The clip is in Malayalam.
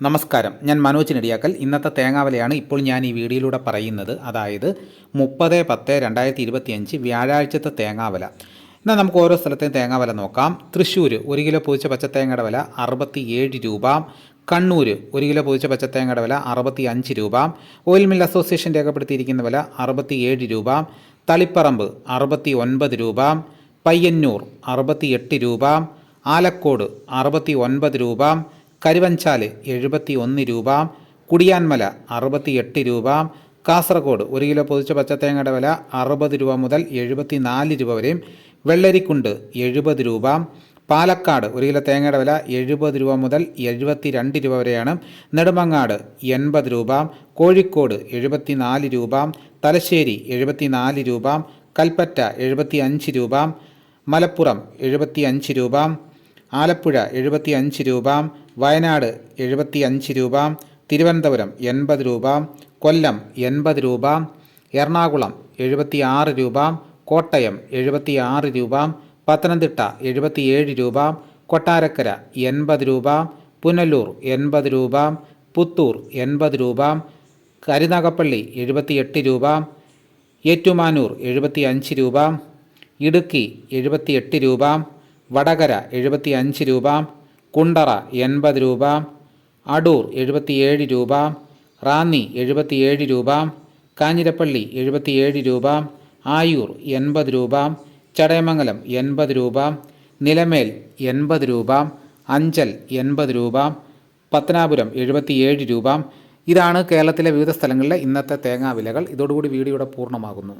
നമസ്കാരം. ഞാൻ മനോജ് നെടിയാക്കൽ. ഇന്നത്തെ തേങ്ങാവലയാണ് ഇപ്പോൾ ഞാൻ ഈ വീഡിയോയിലൂടെ പറയുന്നത്. അതായത് മുപ്പത് പത്ത് രണ്ടായിരത്തി ഇരുപത്തിയഞ്ച് വ്യാഴാഴ്ചത്തെ തേങ്ങാവല. എന്നാൽ നമുക്ക് ഓരോ സ്ഥലത്തെയും തേങ്ങാവല നോക്കാം. തൃശ്ശൂർ ഒരു കിലോ പൊതിച്ച പച്ചത്തേങ്ങയുടെ വില അറുപത്തി ഏഴ് രൂപ. കണ്ണൂർ ഒരു കിലോ പൊതിച്ച പച്ചത്തേങ്ങയുടെ വില അറുപത്തി അഞ്ച് രൂപ. ഓയിൽ മിൽ അസോസിയേഷൻ രേഖപ്പെടുത്തിയിരിക്കുന്ന വില അറുപത്തി ഏഴ് രൂപ. തളിപ്പറമ്പ് അറുപത്തി ഒൻപത് രൂപ. പയ്യന്നൂർ അറുപത്തി എട്ട് രൂപ. ആലക്കോട് അറുപത്തി ഒൻപത് രൂപ. കരുവഞ്ചാൽ എഴുപത്തി ഒന്ന് രൂപ കുടിയാൻമല അറുപത്തി എട്ട് രൂപ കാസർഗോഡ് ഒരു കിലോ പൊതിച്ച പച്ചത്തേങ്ങയുടെ വില അറുപത് രൂപ മുതൽ എഴുപത്തി നാല് രൂപ വരെയും വെള്ളരിക്കുണ്ട് എഴുപത് രൂപ പാലക്കാട് ഒരു കിലോ തേങ്ങയുടെ വില എഴുപത് രൂപ മുതൽ എഴുപത്തി രണ്ട് രൂപ വരെയാണ് നെടുമങ്ങാട് എൺപത് രൂപ കോഴിക്കോട് എഴുപത്തി നാല് രൂപ തലശ്ശേരി എഴുപത്തി നാല് രൂപ കൽപ്പറ്റ എഴുപത്തി അഞ്ച് രൂപ മലപ്പുറം എഴുപത്തി അഞ്ച് രൂപ ആലപ്പുഴ എഴുപത്തി അഞ്ച് രൂപ വയനാട് എഴുപത്തി അഞ്ച് രൂപ തിരുവനന്തപുരം എൺപത് രൂപ കൊല്ലം എൺപത് രൂപ എറണാകുളം എഴുപത്തി ആറ് രൂപ കോട്ടയം എഴുപത്തി ആറ് രൂപ പത്തനംതിട്ട എഴുപത്തിയേഴ് രൂപ കൊട്ടാരക്കര എൺപത് രൂപ പുനലൂർ എൺപത് രൂപ പുത്തൂർ എൺപത് രൂപ കരുനാഗപ്പള്ളി എഴുപത്തിയെട്ട് രൂപ ഏറ്റുമാനൂർ എഴുപത്തി അഞ്ച് രൂപ ഇടുക്കി എഴുപത്തിയെട്ട് രൂപ വടകര എഴുപത്തി അഞ്ച് രൂപ കുണ്ടറ എൺപത് രൂപ അടൂർ എഴുപത്തിയേഴ് രൂപ റാന്നി എഴുപത്തിയേഴ് രൂപ കാഞ്ഞിരപ്പള്ളി എഴുപത്തിയേഴ് രൂപ ആയൂർ എൺപത് രൂപ ചടയമംഗലം എൺപത് രൂപ നിലമേൽ എൺപത് രൂപ അഞ്ചൽ എൺപത് രൂപ പത്തനാപുരം എഴുപത്തിയേഴ് രൂപ. ഇതാണ് കേരളത്തിലെ വിവിധ സ്ഥലങ്ങളിലെ ഇന്നത്തെ തേങ്ങാ വിലകൾ. ഇതോടുകൂടി വീഡിയോയുടെ പൂർണമാകുന്നു.